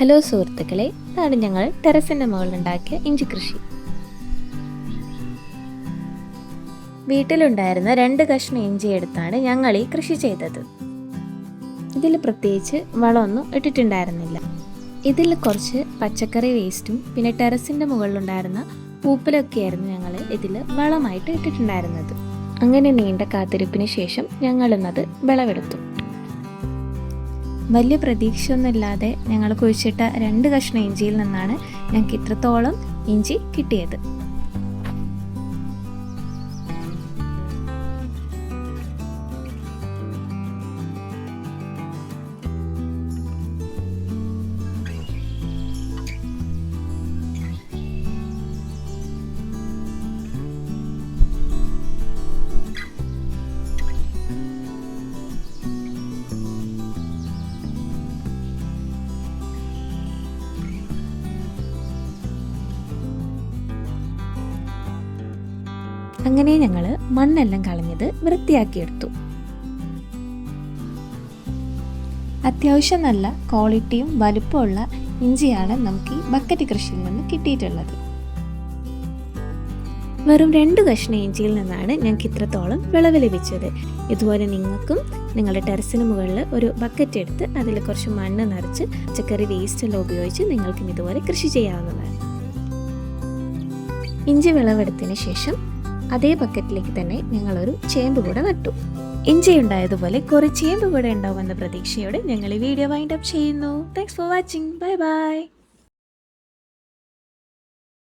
Hello സുഹൃത്തുക്കളെ ഇതാണ് ഞങ്ങൾ ടെറസിന്റെ മുകളിലുണ്ടാക്കിയ ഇഞ്ചി കൃഷി. വീട്ടിലുണ്ടായിരുന്ന രണ്ട് കഷ്ണം ഇഞ്ചി എടുത്താണ് ഞങ്ങൾ ഈ കൃഷി ചെയ്തത്. ഇതിൽ പ്രത്യേകിച്ച് വളമൊന്നും ഇട്ടിട്ടുണ്ടായിരുന്നില്ല. ഇതിൽ കുറച്ച് പച്ചക്കറി വേസ്റ്റും പിന്നെ ടെറസിന്റെ മുകളിലുണ്ടായിരുന്ന പൂപ്പലൊക്കെയായിരുന്നു ഞങ്ങൾ ഇതിൽ വളമായിട്ട് ഇട്ടിട്ടുണ്ടായിരുന്നത്. അങ്ങനെ നീണ്ട കാത്തിരിപ്പിന് ശേഷം ഞങ്ങളിന്നത് വിളവെടുത്തു. വലിയ പ്രതീക്ഷയൊന്നുമില്ലാതെ ഞങ്ങൾ കുഴിച്ചിട്ട രണ്ട് കഷ്ണം ഇഞ്ചിയിൽ നിന്നാണ് ഞങ്ങൾക്ക് ഇത്രത്തോളം ഇഞ്ചി കിട്ടിയത്. അങ്ങനെ ഞങ്ങൾ മണ്ണെല്ലാം കളഞ്ഞത് വൃത്തിയാക്കിയെടുത്തു. അത്യാവശ്യം നല്ല ക്വാളിറ്റിയും വലുപ്പമുള്ള ഇഞ്ചിയാണ് നമുക്ക് ഈ ബക്കറ്റ് കൃഷിയിൽ നിന്ന് കിട്ടിയിട്ടുള്ളത്. വെറും രണ്ട് കഷ്ണ ഇഞ്ചിയിൽ നിന്നാണ് ഞങ്ങൾക്ക് ഇത്രത്തോളം വിളവ് ലഭിച്ചത്. ഇതുപോലെ നിങ്ങൾക്കും നിങ്ങളുടെ ടെറസിന് മുകളിൽ ഒരു ബക്കറ്റ് എടുത്ത് അതിൽ കുറച്ച് മണ്ണ് നിറച്ച് പച്ചക്കറി വേസ്റ്റ് എല്ലാം ഉപയോഗിച്ച് നിങ്ങൾക്കും ഇതുപോലെ കൃഷി ചെയ്യാവുന്നതാണ്. ഇഞ്ചി വിളവെടുത്തതിന് ശേഷം അതേ ബക്കറ്റിലേക്ക് തന്നെ ഞങ്ങളൊരു ചേമ്പ് കൂടെ നട്ടു. ഇഞ്ചി ഉണ്ടായതുപോലെ കുറേ ചേമ്പ് കൂടെ ഉണ്ടാവുമെന്ന പ്രതീക്ഷയോടെ ഞങ്ങൾ ഈ വീഡിയോ വൈൻഡ് അപ്പ് ചെയ്യുന്നു. Thanks for watching bye bye